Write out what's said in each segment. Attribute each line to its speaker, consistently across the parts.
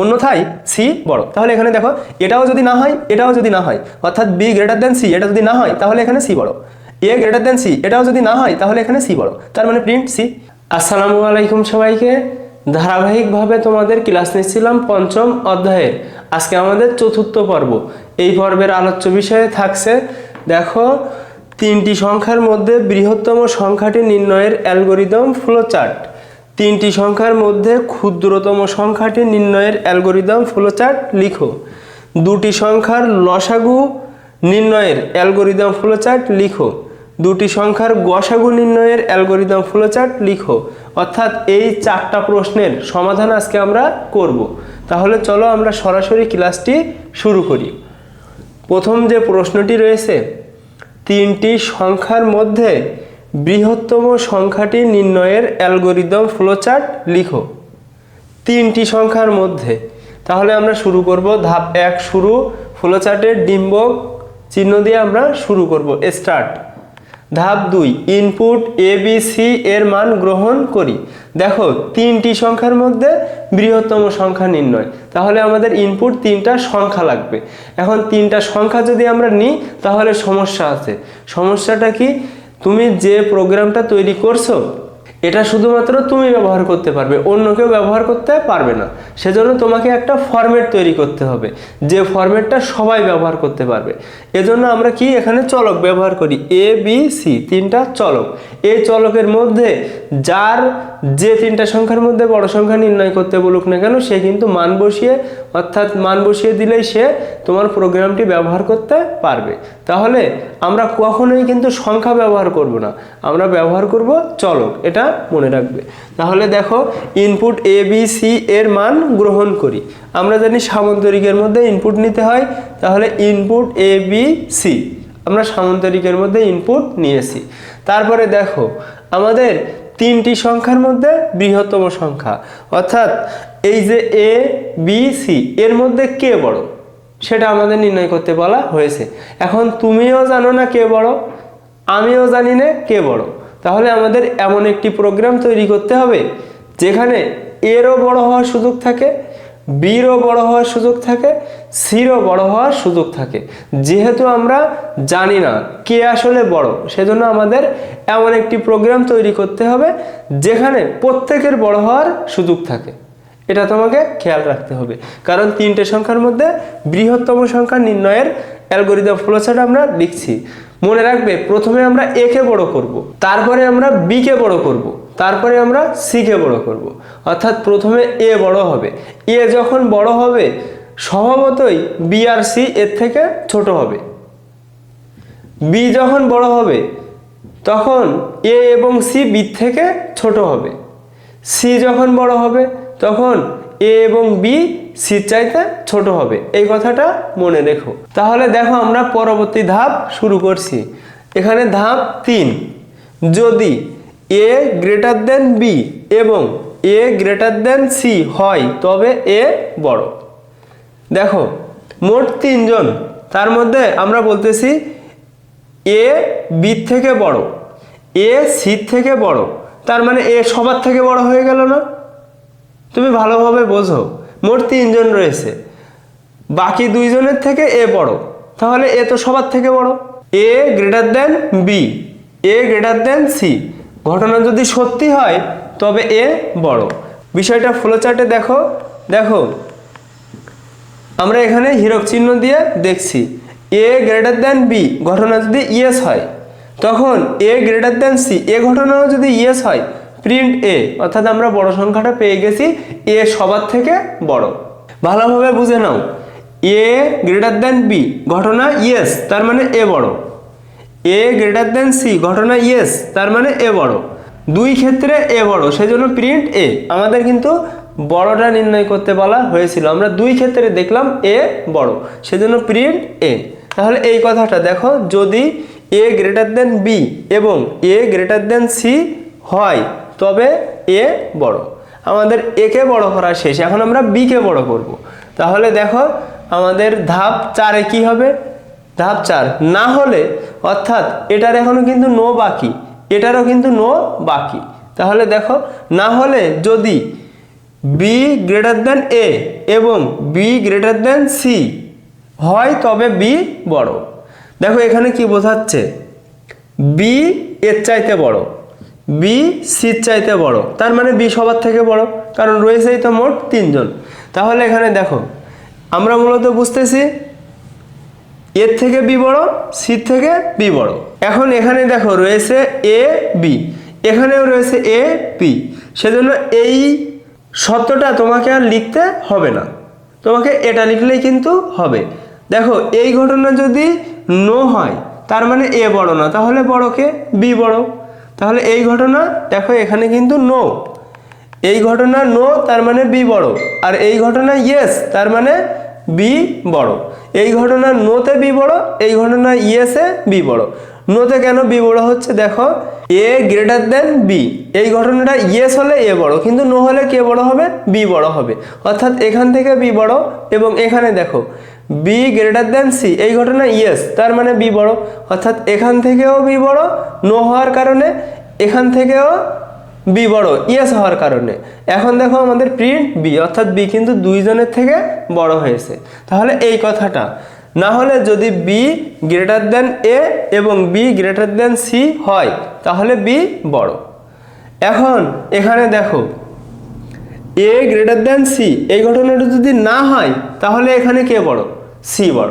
Speaker 1: অন্যথায় সি বড়। তাহলে এখানে দেখো, এটাও যদি না হয়, এটাও যদি না হয়, অর্থাৎ বি গ্রেটার দেন সি এটা যদি না হয়, তাহলে এখানে সি বড়। এ গ্রেটার দেন সি এটাও যদি না হয়, তাহলে এখানে সি বড়। তার মানে প্রিন্ট সি আসসালামু আলাইকুম সবাইকে। ধারাবাহিকভাবে তোমাদের ক্লাস নিচ্ছিলাম পঞ্চম অধ্যায়ের। আজকে আমাদের চতুর্থ পর্ব। এই পর্বের আলোচ্য বিষয়ে থাকছে, দেখো, তিনটি সংখ্যার মধ্যে বৃহত্তম সংখ্যাটি নির্ণয়ের অ্যালগোরিদম ফ্লোচার্ট তিনটি সংখ্যার মধ্যে ক্ষুদ্রতম সংখ্যাটি নির্ণয়ের অ্যালগোরিদম ফ্লোচার্ট লিখো। দুটি সংখ্যার লসাগু নির্ণয়ের অ্যালগোরিদম ফ্লোচার্ট লিখো। দুটি সংখ্যার গসাগু নির্ণয়ের অ্যালগোরিদম ফ্লোচার্ট লিখো। অর্থাৎ এই চারটা প্রশ্নের সমাধান আজকে আমরা করব। তাহলে চলো আমরা সরাসরি ক্লাসটি শুরু করি। প্রথম যে প্রশ্নটি রয়েছে, তিনটি সংখ্যার মধ্যে বৃহত্তম সংখ্যাটি নির্ণয়ের অ্যালগোরিদম ফ্লোচার্ট লিখো। তিনটি সংখ্যার মধ্যে। তাহলে আমরা শুরু করব ধাপ এক শুরু, ফ্লোচার্টের ডিম্বক চিহ্ন দিয়ে আমরা শুরু করব, স্টার্ট। ধাপ দুই, ইনপুট এ বি সি এর মান গ্রহণ করি। দেখো, তিনটি সংখ্যার মধ্যে বৃহত্তম সংখ্যা নির্ণয়। তাহলে আমাদের ইনপুট তিনটা সংখ্যা লাগবে। এখন তিনটা সংখ্যা যদি আমরা নিই, তাহলে সমস্যা আছে। সমস্যাটা কি? তুমি যে প্রোগ্রামটা তৈরি করছ এটা শুধুমাত্র তুমি ব্যবহার করতে পারবে, অন্য কেউ ব্যবহার করতে পারবে না। সেজন্য তোমাকে একটা ফরম্যাট তৈরি করতে হবে, যে ফরম্যাটটা সবাই ব্যবহার করতে পারবে। এজন্য আমরা কি এখানে চলক ব্যবহার করি? এ বি সি তিনটা চলক। এই চলকের মধ্যে যার যে তিনটা সংখ্যার মধ্যে বড় সংখ্যা নির্ণয় করতে বলুক না কেন, সে কিন্তু মান বসিয়ে, অর্থাৎ মান বসিয়ে দিলেই সে তোমার প্রোগ্রামটি ব্যবহার করতে পারবে। তাহলে আমরা কখনোই কিন্তু সংখ্যা ব্যবহার করব না, আমরা ব্যবহার করব চলক। এটা মনে রাখবে। তাহলে দেখো ইনপুট এ বি সি এর মান গ্রহণ করি। আমরা জানি সামান্তরিকের মধ্যে ইনপুট নিতে হয়, তাহলে ইনপুট এ বি সি আমরা সামান্তরিকের মধ্যে ইনপুট নিয়েছি। তারপরে দেখো, আমাদের তিনটি সংখ্যার মধ্যে বৃহত্তম সংখ্যা, অর্থাৎ এই যে এ বি সি এর মধ্যে কে বড়? সেটা আমাদের নির্ণয় করতে বলা হয়েছে। এখন তুমিও জানো না কে বড়, আমিও জানি না কে বড়। তাহলে আমাদের এমন একটি প্রোগ্রাম তৈরি করতে হবে, যেখানে এরও বড় হওয়ার সুযোগ থাকে বিরও বড় হওয়ার সুযোগ থাকে সিরও বড় হওয়ার সুযোগ থাকে। যেহেতু আমরা জানি না কে আসলে বড়, সেজন্য আমাদের এমন একটি প্রোগ্রাম তৈরি করতে হবে, যেখানে প্রত্যেকের বড় হওয়ার সুযোগ থাকে। এটা তোমাকে খেয়াল রাখতে হবে কারণ তিনটে সংখ্যার মধ্যে বৃহত্তম সংখ্যা নির্ণয়ের অ্যালগোরিদম ফ্লোচার্ট আমরা লিখছি মনে রাখবে, প্রথমে আমরা এ কে বড় করব। তারপরে আমরা বি কে বড় করব। তারপরে আমরা সি কে বড় করব। অর্থাৎ প্রথমে এ বড় হবে এ যখন বড় হবে, স্বভাবতই বি আর সি এর থেকে ছোট হবে বি যখন বড় হবে, তখন এ এবং সি বি থেকে ছোট হবে সি যখন বড় হবে তখন এ এবং বি সি চাইতে ছোট হবে। এই কথাটা মনে রেখো। তাহলে দেখো আমরা পরবর্তী ধাপ শুরু করছি। এখানে ধাপ তিন। যদি এ গ্রেটার দেন বি এবং এ গ্রেটার দেন সি হয়, তবে এ বড়। দেখো, মোট তিনজন। তার মধ্যে আমরা বলতেছি এ বি থেকে বড়, এ সি থেকে বড়। তার মানে এ সবার থেকে বড় হয়ে গেল না? তুমি ভালোভাবে বোঝো। মোট তিনজন রয়েছে। বাকি দুইজনের থেকে এ বড়। তাহলে এ তো সবার থেকে বড়। A greater than B A greater than C ঘটনা যদি সত্যি হয়, তবে এ বড়। বিষয়টা ফ্লোচার্টে দেখো। দেখো, আমরা এখানে হিরক চিহ্ন দিয়ে দেখছি। এ গ্রেটার দেন বি ঘটনা যদি ইয়েস হয়, তখন এ গ্রেটার দেন সি এ ঘটনাও যদি ইয়েস হয় প্রিন্ট এ অর্থাৎ আমরা বড় সংখ্যাটা পেয়ে গেছি এ সবার থেকে বড়। ভালোভাবে বুঝে নাও। এ গ্রেটার দেন বি ঘটনা ইয়েস তার মানে এ বড়। এ গ্রেটার দেন সি ঘটনা ইয়েস তার মানে এ বড়। দুই ক্ষেত্রে এ বড়, সেজন্য প্রিন্ট এ আমাদের কিন্তু বড়টা নির্ণয় করতে বলা হয়েছিল। আমরা দুই ক্ষেত্রে দেখলাম এ বড়, সেজন্য প্রিন্ট এ তাহলে এই কথাটা দেখো, যদি এ গ্রেটার দেন বি এবং এ গ্রেটার দেন সি হয় তবে এ বড়। আমাদের একে বড় করা শেষ। এখন আমরা বিকে বড় করব। তাহলে দেখো আমাদের ধাপ চারে কি হবে? ধাপ চার। না হলে অর্থাৎ এটার এখনও কিন্তু নো বাকি। এটারও কিন্তু নো বাকি। তাহলে দেখো, না হলে যদি বি গ্রেটার দেন এ এবং বি গ্রেটার দেন সি হয়, তবে বি বড়। দেখো এখানে কি বোঝাচ্ছে? বি এর চাইতে বড়। বি সির চাইতে বড়। তার মানে বি সবার থেকে বড়, কারণ রয়েছেই তো মোট তিনজন। তাহলে এখানে দেখো, আমরা মূলত বুঝতেছি এর থেকে বি বড়, সির থেকে বি বড়। এখন এখানে দেখো রয়েছে এ, বি। এখানেও রয়েছে এ পি সেজন্য এই সত্যটা তোমাকে আর লিখতে হবে না। তোমাকে এটা লিখলেই কিন্তু হবে। দেখো, এই ঘটনা যদি নো হয়, তার মানে এ বড় না। তাহলে বড় কে? বি বড়। তাহলে এই ঘটনা, দেখো এখানে কিন্তু নো এই ঘটনা নো তার মানে বি বড়। আর এই ঘটনা ইয়েস তার মানে বি বড়। এই ঘটনা নোতে বি বড়, এই ঘটনা ইয়েসে বি বড়। নোতে কেন বি বড় হচ্ছে? দেখো এ গ্রেটার দেন বি এই ঘটনাটা ইয়েস হলে এ বড়, কিন্তু নো হলে কে বড় হবে? বি বড় হবে। অর্থাৎ এখান থেকে বি বড় এবং এখানে দেখো বি গ্রেটার দেন সি এই ঘটনা ইয়েস তার মানে বি বড়। অর্থাৎ এখান থেকেও বি বড় নো হওয়ার কারণে এখান থেকেও বি বড় ইয়েস হওয়ার কারণে। এখন দেখো আমাদের প্রিন্ট বি অর্থাৎ বি কিন্তু দুইজনের থেকে বড় হয়েছে। তাহলে এই কথাটা, না হলে যদি বি গ্রেটার দেন এ এবং বি গ্রেটার দেন সি হয়, তাহলে বি বড়। এখন এখানে দেখো এ গ্রেটার দেন সি এই ঘটনাটা যদি না হয়, তাহলে এখানে কে বড়? সি বড়।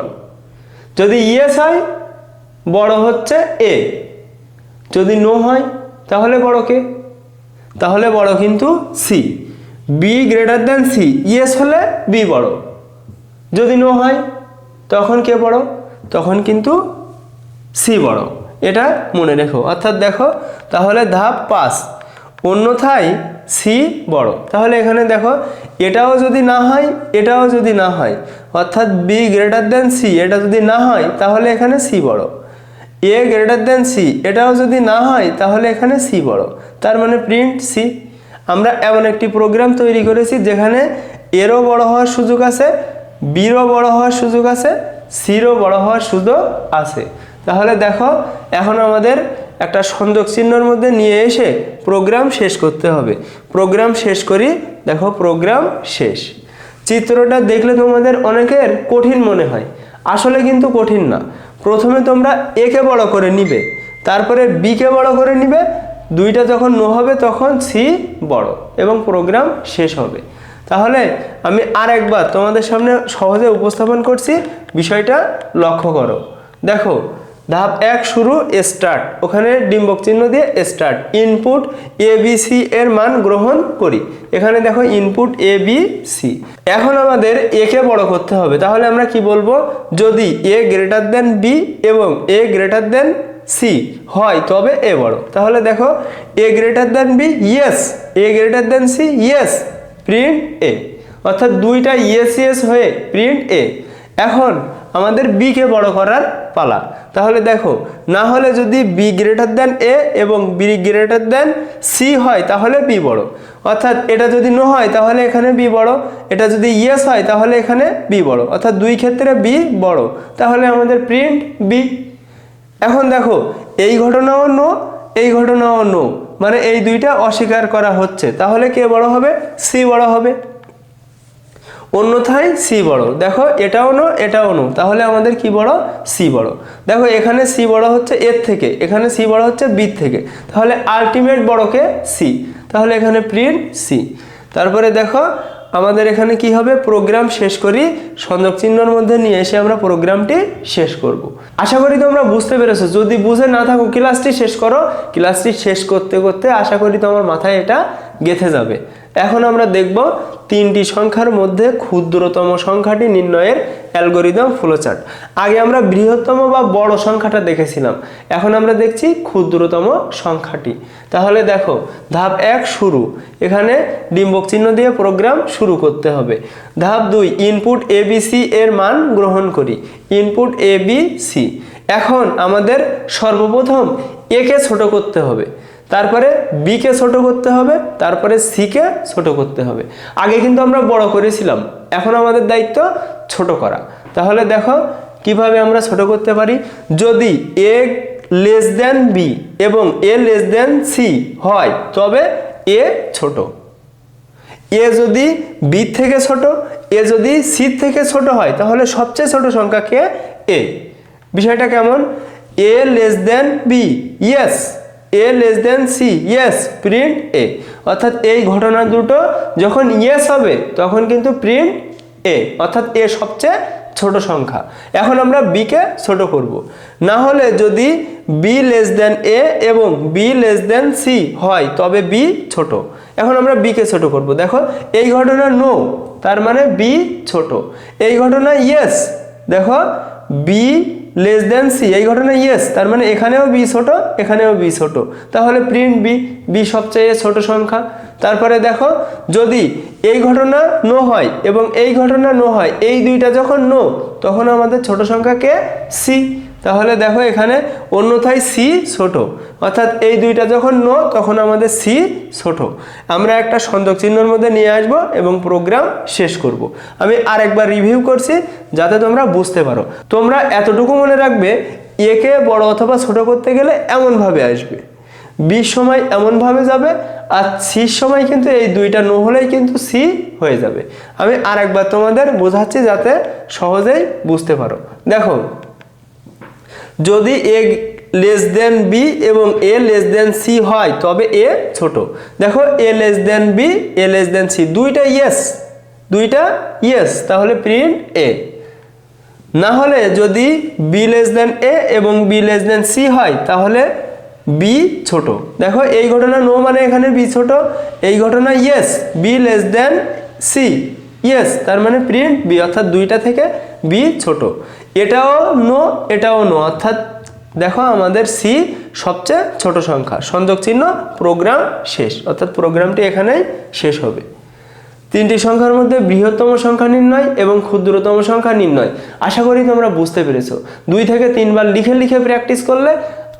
Speaker 1: যদি ইয়েস হয়, বড় হচ্ছে এ যদি নো হয়, তাহলে বড় কে? তাহলে বড় কিন্তু C B greater than C yes হলে বি বড়। যদি নো হয়, তখন কে বড়? তখন কিন্তু সি বড়। এটা মনে রেখো। অর্থাৎ দেখো, তাহলে ধাপ পাস অন্যথায় সি বড়। তাহলে এখানে দেখো, এটাও যদি না হয়, এটাও যদি না হয়, অর্থাৎ বি গ্রেটার দেন সি এটা যদি না হয়, তাহলে এখানে সি বড়। এ গ্রেটার দেন সি এটাও যদি না হয়, তাহলে এখানে সি বড়। তার মানে প্রিন্ট সি আমরা এমন একটি প্রোগ্রাম তৈরি করেছি যেখানে এরও বড় হওয়ার সুযোগ আছে বিরও বড় হওয়ার সুযোগ আছে সিরও বড় হওয়ার সুযোগ আছে। তাহলে দেখো, এখন আমাদের একটা সংযোগ চিহ্নর মধ্যে নিয়ে এসে প্রোগ্রাম শেষ করতে হবে। প্রোগ্রাম শেষ করি, দেখো প্রোগ্রাম শেষ। চিত্রটা দেখলে তোমাদের অনেকের কঠিন মনে হয়। আসলে কিন্তু কঠিন না। প্রথমে তোমরা একে বড় করে নিবে, তারপরে বিকে বড় করে নিবে, দুইটা যখন নো হবে তখন সি বড় এবং প্রোগ্রাম শেষ হবে। তাহলে আমি আর একবার তোমাদের সামনে সহজে উপস্থাপন করছি, বিষয়টা লক্ষ্য করো। দেখো ধাপ এক শুরু স্টার্ট ওখানে ডিম্বক চিহ্ন দিয়ে start input A B C এর মান গ্রহণ করি। এখানে দেখো ইনপুট এ বি সি এখন আমাদের একে বড় করতে হবে। তাহলে আমরা কি বলব? যদি এ গ্রেটার দেন বি এবং এ গ্রেটার দেন সি হয়, তবে এ বড়। তাহলে দেখো A greater than B yes A greater than C yes print A অর্থাৎ দুইটা ইয়েস ইয়েস হয়ে প্রিন্ট এ এখন আমাদের বিকে বড় করার পালা। তাহলে দেখো, না হলে যদি বি গ্রেটার দেন এ এবং বি গ্রেটার দেন সি হয়, তাহলে বি বড়। অর্থাৎ এটা যদি নো হয়, তাহলে এখানে বি বড়। এটা যদি ইয়েস হয়, তাহলে এখানে বি বড়। অর্থাৎ দুই ক্ষেত্রে বি বড়। তাহলে আমাদের প্রিন্ট বি এখন দেখো, এই ঘটনাও নো এই ঘটনাও নো মানে এই দুইটা অস্বীকার করা হচ্ছে। তাহলে কে বড় হবে? সি বড় হবে। অন্যথায় সি বড়। দেখো, এটাও নো এটাও নো। তাহলে আমাদের কি বড়? সি বড়। দেখো, এখানে সি বড় হচ্ছে এর থেকে, এখানে সি বড় হচ্ছে বি থেকে। তাহলে আলটিমেট বড়কে সি তাহলে এখানে প্রিন্ট সি তারপরে দেখো, আমাদের এখানে কি হবে? প্রোগ্রাম শেষ করি সংযোগ চিহ্নর মধ্যে নিয়ে এসে আমরা প্রোগ্রামটি শেষ করব। আশা করি তোমরা বুঝতে পেরেছ। যদি বুঝে না থাকো ক্লাসটি শেষ করো। ক্লাসটি শেষ করতে করতে আশা করি তোমার মাথায় এটা গেথে যাবে। এখন আমরা দেখব তিনটি সংখ্যার মধ্যে ক্ষুদ্রতম সংখ্যাটি নির্ণয়ের অ্যালগোরিদম ফ্লোচার্ট। আগে আমরা বৃহত্তম বা বড় সংখ্যাটা দেখেছিলাম। এখন আমরা দেখছি ক্ষুদ্রতম সংখ্যাটি। তাহলে দেখো, ধাপ এক শুরু। এখানে ডিম্বক চিহ্ন দিয়ে প্রোগ্রাম শুরু করতে হবে। ধাপ দুই, ইনপুট এবিসি এর মান গ্রহণ করি। ইনপুট এ বি সি এখন আমাদের সর্বপ্রথম একে ছোট করতে হবে। তারপরে বিকে ছোট করতে হবে, তারপরে সিকে ছোট করতে হবে। আগে কিন্তু আমরা বড় করেছিলাম, এখন আমাদের দায়িত্ব ছোট করা। তাহলে দেখো কীভাবে আমরা ছোট করতে পারি? যদি এ লেস দেন বি এবং এ লেস দেন সি হয়, তবে এ ছোট। এ যদি বি থেকে ছোট এ যদি সি থেকে ছোট হয়, তাহলে সবচেয়ে ছোট সংখ্যা কে? এ বিষয়টা কেমন? A less than B yes A less than C yes print A অর্থাৎ এই ঘটনা দুটো যখন ইয়েস হবে, তখন কিন্তু প্রিন্ট এ অর্থাৎ এ সবচেয়ে ছোট সংখ্যা। এখন আমরা বিকে ছোট করব। না হলে যদি বি লেস দেন এ এবং বি লেস দেন সি হয়, তবে বি ছোট। এখন আমরা বিকে ছোট করব। দেখো, এই ঘটনা নো তার মানে বি ছোট। এই ঘটনা ইয়েস দেখো বি লেস দেন সি এই ঘটনা ইয়েস তার মানে এখানেও বি ছোট, এখানেও বি ছোট। তাহলে প্রিন্ট বি বি সবচেয়ে ছোট সংখ্যা। তারপরে দেখো, যদি এই ঘটনা নো হয় এবং এই ঘটনা নো হয়, এই দুইটা যখন নো তখন আমাদের ছোট সংখ্যাকে সি তাহলে দেখো এখানে অন্যথায় সি ছোট। অর্থাৎ এই দুইটা যখন নো, তখন আমাদের সি ছোট। আমরা একটা সংযোগ চিহ্নের মধ্যে নিয়ে আসব এবং প্রোগ্রাম শেষ করব। আমি আরেকবার রিভিউ করছি, যাতে তোমরা বুঝতে পারো। তোমরা এতটুকু মনে রাখবে একে বড় অথবা ছোট করতে গেলে এমনভাবে আসবে। বির সময় এমনভাবে যাবে, আর সির সময় কিন্তু এই দুইটা নো হলেই কিন্তু সি হয়ে যাবে। আমি আরেকবার তোমাদের বোঝাচ্ছি যাতে সহজেই বুঝতে পারো। দেখো যদি এ লেস দেন বি এবং এ লেস দেন সি হয়, তবে এ ছোট। দেখো A less than B A less than C দুইটা ইয়েস দুইটা ইয়েস তাহলে প্রিন্ট এ না হলে যদি বি লেস দেন এ এবং বি লেস দেন সি হয়, তাহলে বি ছোট। দেখো, এই ঘটনা নো মানে এখানে বি ছোট, এই ঘটনা yes B less than C yes তার মানে প্রিন্ট বি অর্থাৎ দুইটা থেকে বি ছোট। এটাও নো এটাও নো। অর্থাৎ দেখো আমাদের সি সবচেয়ে ছোট সংখ্যা। সংযোগ চিহ্ন প্রোগ্রাম শেষ। অর্থাৎ প্রোগ্রামটি এখানেই শেষ হবে। তিনটি সংখ্যার মধ্যে বৃহত্তম সংখ্যা নির্ণয় এবং ক্ষুদ্রতম সংখ্যা নির্ণয়। আশা করি তোমরা বুঝতে পেরেছ। দুই থেকে তিনবার লিখে লিখে প্র্যাকটিস করলে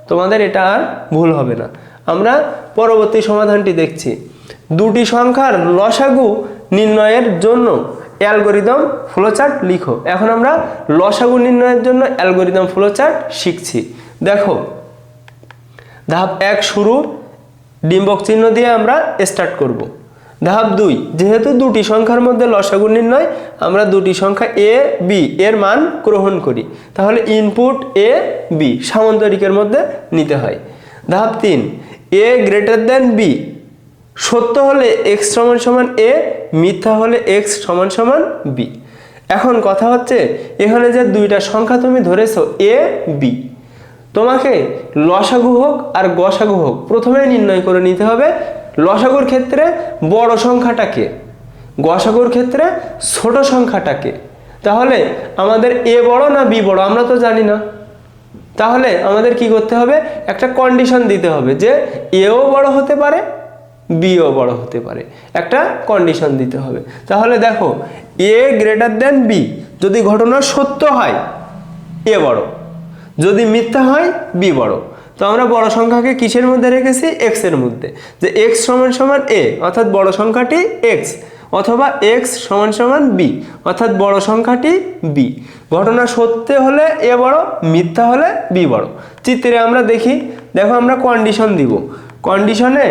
Speaker 1: তোমাদের এটা আর ভুল হবে না। আমরা পরবর্তী সমাধানটি দেখছি। দুটি সংখ্যার লসাগু নির্ণয়ের জন্য অ্যালগোরিদম ফ্লোচার্ট লিখো। এখন আমরা লসাগু নির্ণয়ের জন্য অ্যালগোরিদম ফ্লোচার্ট শিখছি। দেখো, ধাপ এক শুরু, ডিম্বক চিহ্ন দিয়ে আমরা স্টার্ট করব। ধাপ দুই, যেহেতু দুটি সংখ্যার মধ্যে লসাগু নির্ণয়, আমরা দুটি সংখ্যা এ, বি, এর মান গ্রহণ করি। তাহলে ইনপুট এ, বি, সামন্তরিকের মধ্যে নিতে হয়। ধাপ তিন, এ গ্রেটার দেন বি সত্য হলে এক্স সমান সমান এ মিথ্যা হলে এক্স সমান সমান বি এখন কথা হচ্ছে এখানে যে দুইটা সংখ্যা তুমি ধরেছো এ বি তোমাকে লসাগু হোক আর গসাগু হোক প্রথমে নির্ণয় করে নিতে হবে, লসাগুর ক্ষেত্রে বড় সংখ্যাটাকে, গসাগুর ক্ষেত্রে ছোট সংখ্যাটাকে। তাহলে আমাদের এ বড় না বি বড়, আমরা তো জানি না। তাহলে আমাদের কি করতে হবে? একটা কন্ডিশন দিতে হবে যে এও বড় হতে পারে বিও বড় হতে পারে। একটা কন্ডিশন দিতে হবে। তাহলে দেখো এ গ্রেটার দেন বি যদি ঘটনা সত্য হয় এ বড়। যদি মিথ্যা হয় বি বড়। তো আমরা বড় সংখ্যাকে কিসের মধ্যে রেখেছি? এক্সের মধ্যে। যে এক্স সমান সমান এ অর্থাৎ বড় সংখ্যাটি এক্স অথবা এক্স সমান সমান বি অর্থাৎ বড় সংখ্যাটি বি ঘটনা সত্য হলে এ বড়, মিথ্যা হলে বি বড়। চিত্রে আমরা দেখি, দেখো আমরা কন্ডিশন দিব। কন্ডিশনে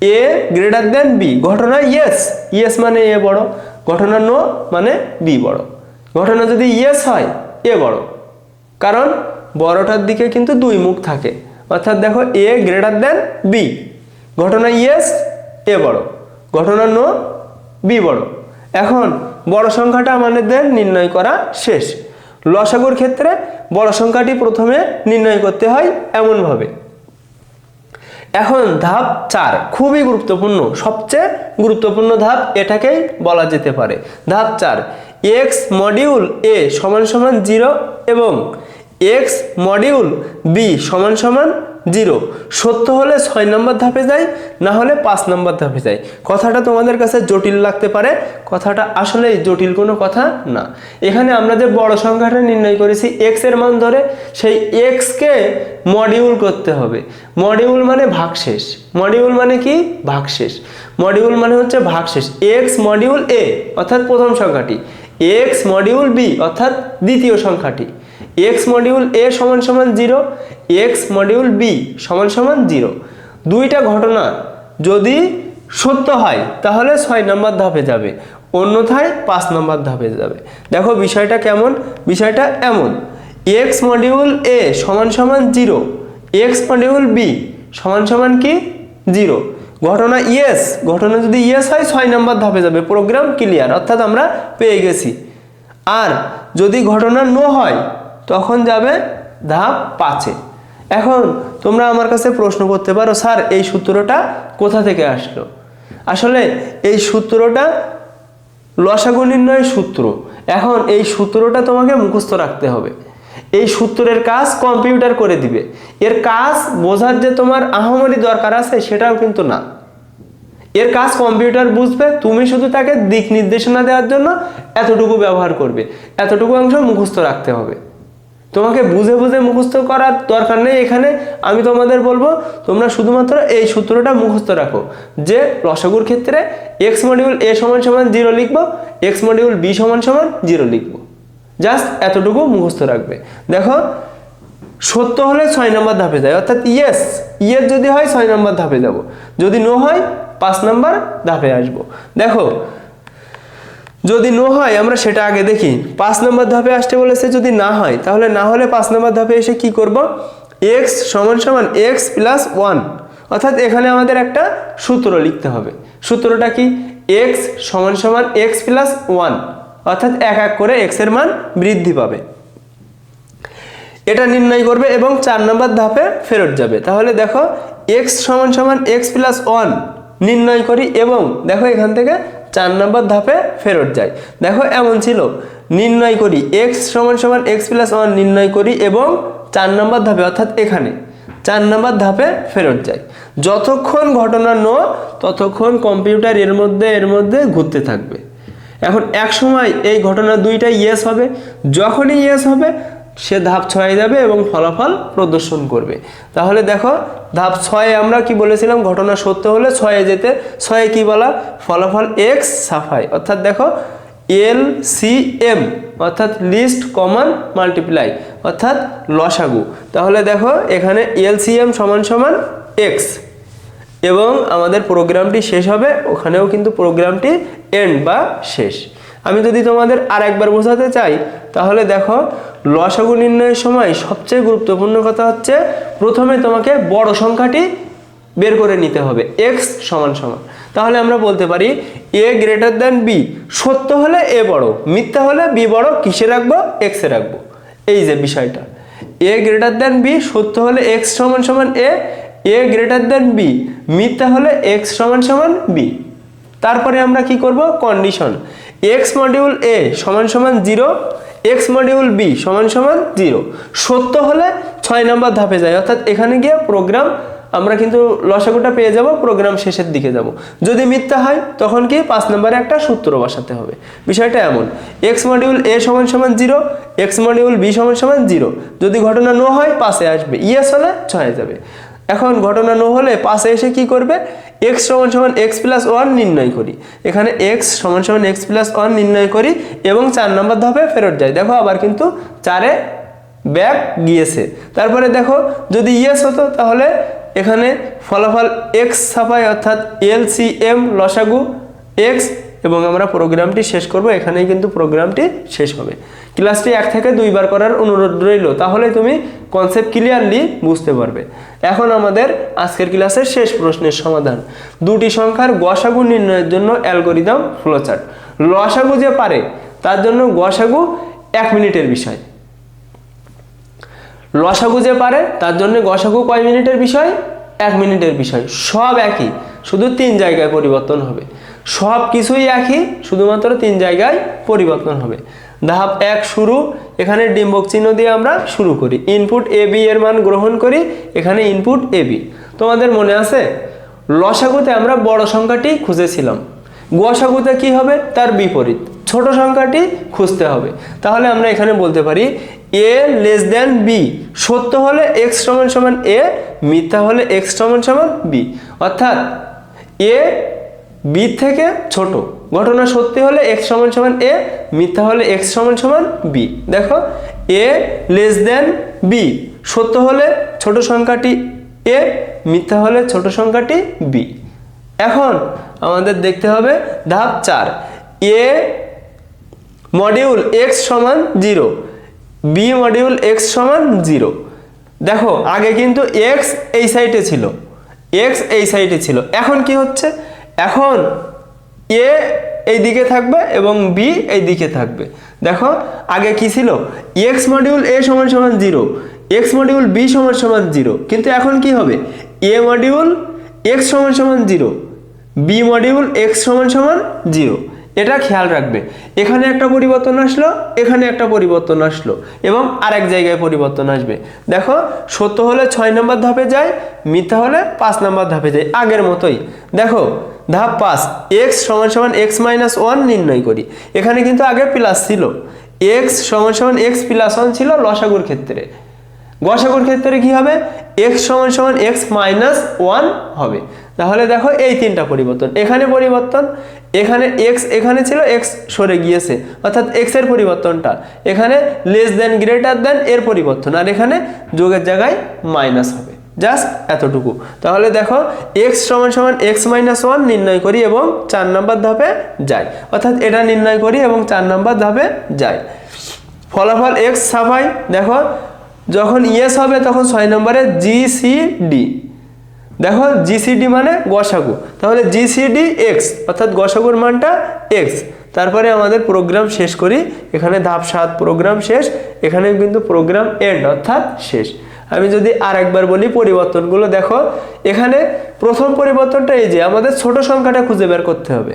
Speaker 1: এ গ্রেটার দেন বি ঘটনা ইয়েস ইয়েস মানে এ বড়, ঘটনা নো মানে বি বড়। ঘটনা যদি ইয়েস হয় এ বড়। কারণ বড়টার দিকে কিন্তু দুই মুখ থাকে। অর্থাৎ দেখো এ গ্রেটার দেন বি ঘটনা ইয়েস এ বড়, ঘটনা নো বি বড়। এখন বড় সংখ্যাটা আমাদের নির্ণয় করা শেষ। লসাগুর ক্ষেত্রে বড় সংখ্যাটি প্রথমে নির্ণয় করতে হয় এমনভাবে। এখন ধাপ চার, খুবই গুরুত্বপূর্ণ। সবচেয়ে গুরুত্বপূর্ণ ধাপ এটাকেই বলা যেতে পারে। ধাপ চার এক্স মডিউল এ সমান সমান জিরো এবং এক্স মডিউল বি সমান সমান জিরো। সত্য হলে ছয় নম্বর ধাপে যায় না হলে পাঁচ নম্বর ধাপে যায় কথাটা তোমাদের কাছে জটিল লাগতে পারে, কথাটা আসলে জটিল কোনো কথা না। এখানে আমরা যে বড় সংখ্যাটা নির্ণয় করেছি এক্সের মান ধরে সেই এক্সকে মডিউল করতে হবে। মডিউল মানে ভাগশেষ। মডিউল মানে কি? ভাগশেষ। মডিউল মানে হচ্ছে ভাগশেষ। এক্স মডিউল এ অর্থাৎ প্রথম সংখ্যাটি। এক্স মডিউল বি অর্থাৎ দ্বিতীয় সংখ্যাটি। এক্স মডিউল এ সমান সমান জিরো এক্স মডিউল বি সমান সমান জিরো দুইটা ঘটনা যদি সত্য হয়, তাহলে ছয় নম্বর ধাপে যাবে। অন্যথায় পাঁচ নম্বর ধাপে যাবে। দেখো বিষয়টা কেমন? বিষয়টা এমন। এক্স মডিউল এ সমান সমান জিরো এক্স মডিউল বি সমান সমান কি? জিরো ঘটনা ইয়েস ঘটনা যদি ইয়েস হয়, ছয় নম্বর ধাপে যাবে। প্রোগ্রাম ক্লিয়ার অর্থাৎ আমরা পেয়ে গেছি। আর যদি ঘটনা নো হয় তখন যাবে ধাপ পাঁচে। এখন তোমরা আমার কাছে প্রশ্ন করতে পারো, স্যার, এই সূত্রটা কোথা থেকে আসলো? আসলে এই সূত্রটা লসাগু নির্ণয়ের সূত্র। এখন এই সূত্রটা তোমাকে মুখস্থ রাখতে হবে। এই সূত্রের কাজ কম্পিউটার করে দিবে। এর কাজ বোঝার যে তোমার আহামরি দরকার আছে সেটাও কিন্তু না। এর কাজ কম্পিউটার বুঝবে, তুমি শুধু তাকে দিক নির্দেশনা দেওয়ার জন্য এতটুকু ব্যবহার করবে। এতটুকু অংশ মুখস্থ রাখতে হবে। তোমাকে বুঝে বুঝে মুখস্থ করার দরকার নেই এখানে। আমি তোমাদের বলব, তোমরা শুধুমাত্র এই সূত্রটা মুখস্থ রাখো যে রসগুর ক্ষেত্রে এক্স মডিউল এ সমান সমান জিরো লিখব এক্স মডিউল বি সমান সমান জিরো লিখব। জাস্ট এতটুকু মুখস্থ রাখবে। দেখো, সত্য হলে ছয় নম্বর ধাপে যায়, অর্থাৎ ইয়েস ইয়েস যদি হয় ছয় নম্বর ধাপে যাব। যদি নো হয়, পাঁচ নম্বর ধাপে আসব। দেখো যদি নো হয়, আমরা সেটা আগে দেখি। পাঁচ নম্বর ধাপে আসতে বলেছে যদি না হয়, তাহলে না হলে পাঁচ নম্বর ধাপে এসে কি করব? এক্স সমান সমান এক্স প্লাস ওয়ান অর্থাৎ এখানে আমাদের একটা সূত্র লিখতে হবে। সূত্রটা কি? এক্স সমান সমান এক্স প্লাস ওয়ান অর্থাৎ এক এক করে এক্সের মান বৃদ্ধি পাবে। এটা নির্ণয় করবে এবং চার নম্বর ধাপে ফেরত যাবে। তাহলে দেখো এক্স সমান সমান এক্স প্লাস ওয়ান নির্ণয় করি এবং দেখো এখান থেকে চার নম্বর ধাপে ফেরত যায়। দেখো এমন ছিল। নির্ণয় করি এক্স সমান সমান এক্স প্লাস ওয়ান নির্ণয় করি এবং চার নম্বর ধাপে, অর্থাৎ এখানে, চার নম্বর ধাপে ফেরত যায় যতক্ষণ ঘটনা নো ততক্ষণ কম্পিউটার এর মধ্যে এর মধ্যে ঘুরতে থাকবে। এখন এক সময় এই ঘটনা দুইটাই ইয়েস হবে। যখনই ইয়েস হবে সে ধাপ ছয়ে যাবে এবং ফলাফল প্রদর্শন করবে। তাহলে দেখো, ধাপ ছয়ে আমরা কি বলেছিলাম? ঘটনা সত্য হলে ছয়ে যেতে, ছয়ে কি বলা? ফলাফল এক্স সাফাই। অর্থাৎ দেখো এল সি এম অর্থাৎ লিস্ট কমন মাল্টিপ্লাই অর্থাৎ লসাগু। তাহলে দেখো, এখানে এল সি এম সমান সমান এক্স এবং আমাদের প্রোগ্রামটি শেষ হবে, ওখানেও কিন্তু প্রোগ্রামটি এন্ড বা শেষ। আমি যদি তোমাদের আর একবার বোঝাতে চাই, তাহলে দেখো, লসাগু নির্ণয়ের সময় সবচেয়ে গুরুত্বপূর্ণ কথা হচ্ছে, প্রথমে তোমাকে বড় সংখ্যাটি বের করে নিতে হবে এক্স সমান সমান। তাহলে আমরা বলতে পারি এ গ্রেটার দ্যান বি সত্য হলে এ বড়, মিথ্যা হলে বি বড়, কিসে রাখব? এক্সে রাখব। এই যে বিষয়টা। এ গ্রেটার দ্যান বি সত্য হলে এক্স সমান সমান A A greater than B মিথ্যা হলে এক্স সমান সমান বি তারপরে আমরা কি করব? কন্ডিশন এক্স মডিউল এ সমান সমান জিরো এক্স মডিউল বি সমান সমান জিরো সত্য হলে ছয় নম্বর ধাপে যায় অর্থাৎ এখানে গিয়ে প্রোগ্রাম আমরা কিন্তু লসাগুটা পেয়ে যাব প্রোগ্রাম শেষের দিকে যাব। যদি মিথ্যা হয়, তখন কি পাঁচ নম্বরে একটা সূত্র বসাতে হবে। বিষয়টা এমন এক্স মডিউল এ সমান সমান জিরো এক্স মডিউল বি সমান সমান জিরো যদি ঘটনা নো হয় পাশে আসবে ইয়েস হলে ছয় যাবে। এখন ঘটনা নো হলে পাশে এসে কি করবে? এক্স সমান সমান এক্স প্লাস ওয়ান নির্ণয় করি। এখানে এক্স সমান সমান এক্স প্লাস ওয়ান নির্ণয় করি এবং চার নম্বর ধাপে ফেরত যায় দেখো আবার কিন্তু চারে ব্যাক গিয়েছে। তারপরে দেখো যদি ইয়েস হতো তাহলে এখানে ফলাফল এক্স ছাপাই অর্থাৎ এল সি এম লসাগু এক্স এবং আমরা প্রোগ্রামটি শেষ করব। এখানেই কিন্তু প্রোগ্রামটি শেষ হবে। ক্লাসটি এক থেকে দুইবার করার অনুরোধ রইল। তাহলে তুমি কনসেপ্ট ক্লিয়ারলি বুঝতে পারবে। এখন আমাদের আজকের ক্লাসের শেষ প্রশ্নের সমাধান। দুটি সংখ্যার গসাগু নির্ণয়ের জন্য অ্যালগোরিদম ফ্লোচার্ট। লসাগু যে পারে, তার জন্য গসাগু এক মিনিটের বিষয়। লসাগু যে পারে, তার জন্য গসাগু কয় মিনিটের বিষয়? এক মিনিটের বিষয়। সব একই, শুধু তিন জায়গায় পরিবর্তন হবে। সব কিছুই একই, শুধুমাত্র তিন জায়গায় পরিবর্তন হবে। ধাপ এক শুরু, এখানে ডিম্বক চিহ্ন দিয়ে আমরা শুরু করি। ইনপুট এ বি এর মান গ্রহণ করি, এখানে ইনপুট এ বি তোমাদের মনে আছে? লসাগুতে আমরা বড় সংখ্যাটি খুঁজেছিলাম। গসাগুতে কি হবে? তার বিপরীত। ছোট সংখ্যাটি খুঁজতে হবে। তাহলে আমরা এখানে বলতে পারি এ লেস দেন বি সত্য হলে এক্স সমান সমান এ মিথ্যা হলে এক্স সমান সমান বি অর্থাৎ এ বি থেকে ছোট। ঘটনা সত্যি হলে এক্স সমান সমান এ মিথ্যা হলে এক্স সমান সমান বি দেখো এ লেস দেন বি সত্য হলে ছোট সংখ্যাটি এ মিথ্যা হলে ছোট সংখ্যাটি বি এখন আমাদের দেখতে হবে ধাপ চার। এ মডিউল এক্স সমান জিরো বি মডিউল এক্স সমান জিরো দেখো, আগে কিন্তু এক্স এই সাইডে ছিল এক্স এই সাইডে ছিল। এখন কি হচ্ছে? এখন এ এই দিকে থাকবে এবং বি এই দিকে থাকবে। দেখো, আগে কি ছিল? এক্স মডিউল এ সমান সমান জিরো, এক্স মডিউল বি সমান সমান জিরো, কিন্তু এখন কি হবে? এ মডিউল এক্স সমান সমান জিরো, বি মডিউল এক্স সমান সমান জিরো। এটা খেয়াল রাখবে। এখানে একটা পরিবর্তন আসলো, এখানে একটা পরিবর্তন আসলো, এবং আরেক জায়গায় পরিবর্তন আসবে। দেখো, সত্য হলে ছয় নম্বর ধাপে যায়, মিথ্যা হলে পাঁচ নম্বর ধাপে যায়, আগের মতোই। দেখো ধাপ পাঁচ এক্স সমান সমান এক্স মাইনাস ওয়ান নির্ণয় করি। এখানে কিন্তু আগে প্লাস ছিল। এক্স সমান সমান এক্স প্লাস ওয়ান ছিল লসাগুর ক্ষেত্রে। গসাগুর ক্ষেত্রে কি হবে? এক্স সমান সমান এক্স মাইনাস ওয়ান হবে। তাহলে দেখো এই তিনটা পরিবর্তন। এখানে পরিবর্তন, এখানে এক্স এখানে ছিল এক্স সরে গিয়েছে। অর্থাৎ এক্সের পরিবর্তনটা। এখানে লেস দেন গ্রেটার দেন এর পরিবর্তন। আর এখানে যোগের জায়গায় মাইনাস হবে। জাস্ট এতটুকু। তাহলে দেখো এক্স সমান সমান এক্স মাইনাস ওয়ান নির্ণয় করি এবং চার নম্বর ধাপে যাই। অর্থাৎ এটা নির্ণয় করি এবং চার নম্বর ধাপে যাই। ফলাফল এক্স ছাপাই, দেখো, যখন ইয়েস হবে তখন ছয় নম্বরে জিসিডি দেখো জিসিডি মানে গসাগু। তাহলে জিসিডি এক্স অর্থাৎ গসাগুর মানটা এক্স তারপরে আমাদের প্রোগ্রাম শেষ করি। এখানে ধাপ সাত প্রোগ্রাম শেষ। এখানে কিন্তু প্রোগ্রাম এন্ড অর্থাৎ শেষ। আমি যদি আর একবার বলি পরিবর্তনগুলো, দেখো, এখানে প্রথম পরিবর্তনটা এই যে, আমাদের ছোট সংখ্যাটা খুঁজে বের করতে হবে।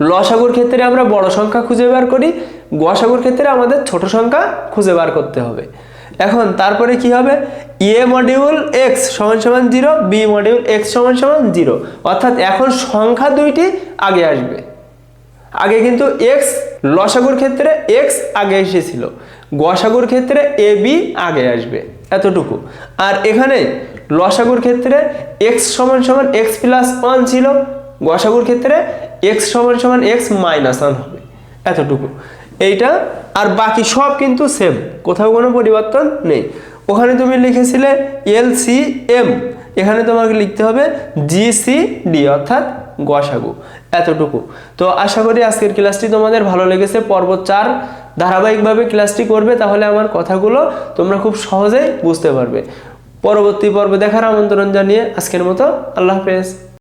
Speaker 1: লসাগুর ক্ষেত্রে আমরা বড় সংখ্যা খুঁজে বার করি, গসাগুর ক্ষেত্রে আমাদের ছোট সংখ্যা খুঁজে বার করতে হবে। এখন, তারপরে কি হবে? এ মডিউল এক্স সমান সমান জিরো বি মডিউল এক্স সমান সমান জিরো অর্থাৎ এখন সংখ্যা দুইটি আগে আসবে। আগে কিন্তু এক্স লসাগুর ক্ষেত্রে এক্স আগে এসেছিল। গসাগুর ক্ষেত্রে এ বি আগে আসবে, এতটুকু। আর এখানে লসাগুর ক্ষেত্রে এক্স সমান সমান এক্স প্লাস ওয়ান ছিল গসাগুর ক্ষেত্রে এক্স সমান সমান এক্স মাইনাস ওয়ান হবে, এতটুকু। এইটা আর বাকি সব কিন্তু সেম কোথাও কোনো পরিবর্তন নেই। ওখানে তুমি লিখেছিলে এল সি এম এখানে তোমাকে লিখতে হবে জি সি ডি অর্থাৎ গসাগু এতটুকু। তো আশা করি আজকের ক্লাসটি তোমাদের ভালো লেগেছে। পর্ব চার ধারাবাহিকভাবে ক্লাসটি করবে, তাহলে আমার কথাগুলো তোমরা খুব সহজেই বুঝতে পারবে। পরবর্তী পর্বে দেখার আমন্ত্রণ জানিয়ে আজকের মতো আল্লাহ হাফেজ।